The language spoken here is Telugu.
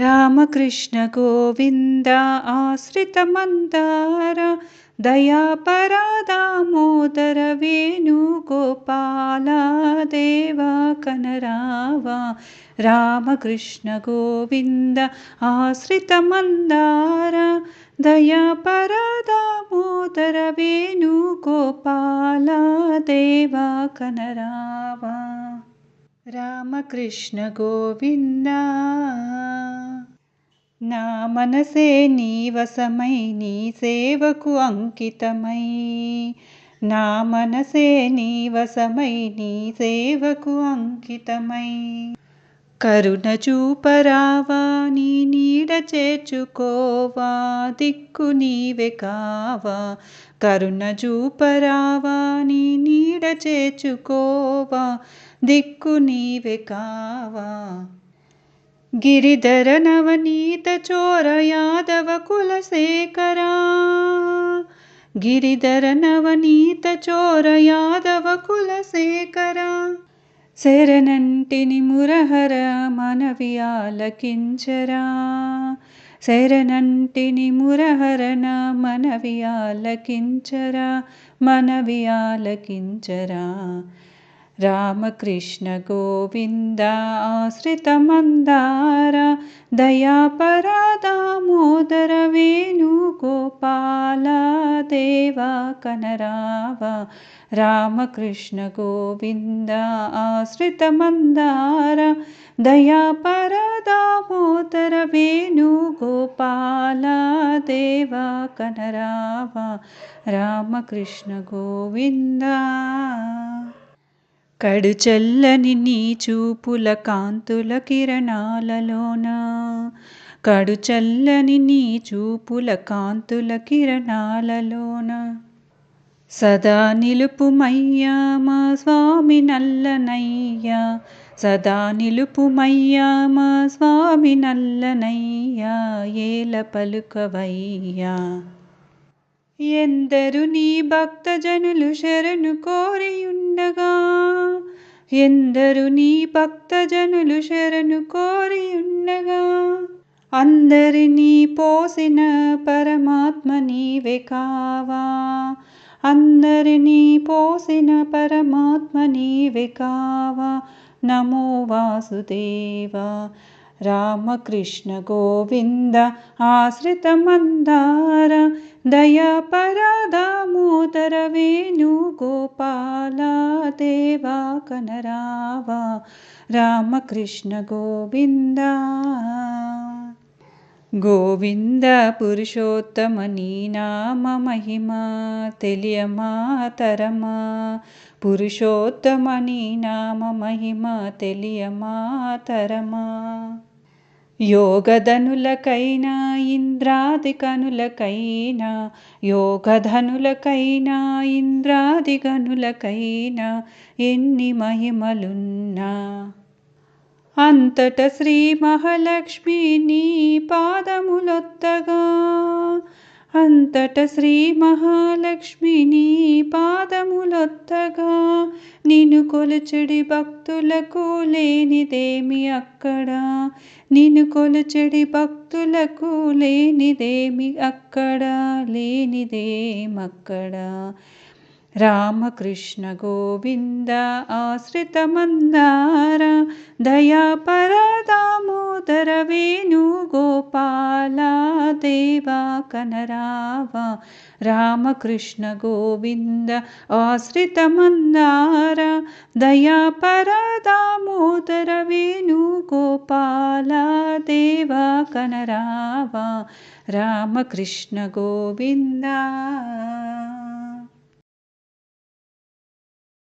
रामकृष्ण गोविन्द आश्रितमन्दार दयापरादा मोदर वेणुगोपालादेवाकनराव रामकृष्णगोविन्द आश्रितमन्दार दयापरा दयापरादा मोदर वेणुगोपालादेवाकनराव దయాపర దామోదర వేణు గోపాల దేవా కనరావా రామకృష్ణ గోవింద నా మనసే నీ వశమై నీ సేవకు అంకితమై నా మనసే నీ వశమై నీ సేవకు అంకితమై కరుణ చూపరావా నీ నీడ చేర్చుకోవా దిక్కు నీవే కావా. కరుణ చూపరావా నీ నీడ చేర్చుకోవా దిక్కు నీవే కావా. గిరిధర నవనీత చోర యాదవ కులశేఖరా. గిరిధర నవనీత చోర యాదవ కులశేఖరా. శరణంటిని మురహర మనవి ఆలకించరా. శరణంటిని మురహరణ మనవి ఆలకించరా మనవి ఆలకించరా. రామకృష్ణ గోవింద ఆశ్రిత మందార దయాపర దామోదర వేణు దేవా కనరావా. రామకృష్ణ గోవింద ఆశ్రిత మందార దయాపర దామోదర వేణు గోపాల దేవా కనరావా రామకృష్ణ గోవింద. కడు నీ చూపుల కాంతుల కిరణాలలోన కడు నీ చూపుల కాంతుల కిరణాలలోన సదా నిలుపుమయ్యా మా స్వామి నల్లనయ్యా. సదా నిలుపుమయ్యా మా స్వామి నల్లనయ్యా. ఏల పలుకవయ్యా. ఎందరు నీ భక్తజనులు శరణు కోరియుండగా. ఎందరు నీ భక్తజనులు శరణు కోరియుండగా. అందరినీ పోసిన పరమాత్మ నీవే కావా. अन्दरिनी पोसिन परमात्मनि विकावा। नमो वासुदेवा। रामकृष्ण गोविन्द आश्रितमन्दार। दयापरा दामोदरवेणुगोपालादेवाकनराव रामकृष्णगोविन्द గోవింద పురుషోత్తమ నీ నామ మహిమ తెలియమా తరమా? పురుషోత్తమ నీ నామ మహిమ తెలియమా తరమా? యోగధనులకైనా ఇంద్రాది కనులకైనా యోగధనులకైనా ఇంద్రాది గనులకైనా ఎన్ని మహిమలున్నా అంతట శ్రీ మహాలక్ష్మి నీ పాదములొత్తగా. అంతట శ్రీ మహాలక్ష్మి నీ పాదములొత్తగా. నిన్ను కొలుచెడి భక్తులకు లేనిదేమి అక్కడ. నిన్ను కొలుచెడి భక్తులకు లేనిదేమి అక్కడ. లేనిదేమక్కడ. रामकृष्णगोविन्द आश्रितमन्दार आश्रित मन्दार दया परादा मोदर वेणुगोपाला देवाकनराव रामकृष्णगोविन्द आश्रितमन्दार दया परा दा मोदर वेणुगोपालादेवाकनराव रामकृष्णगोविन्द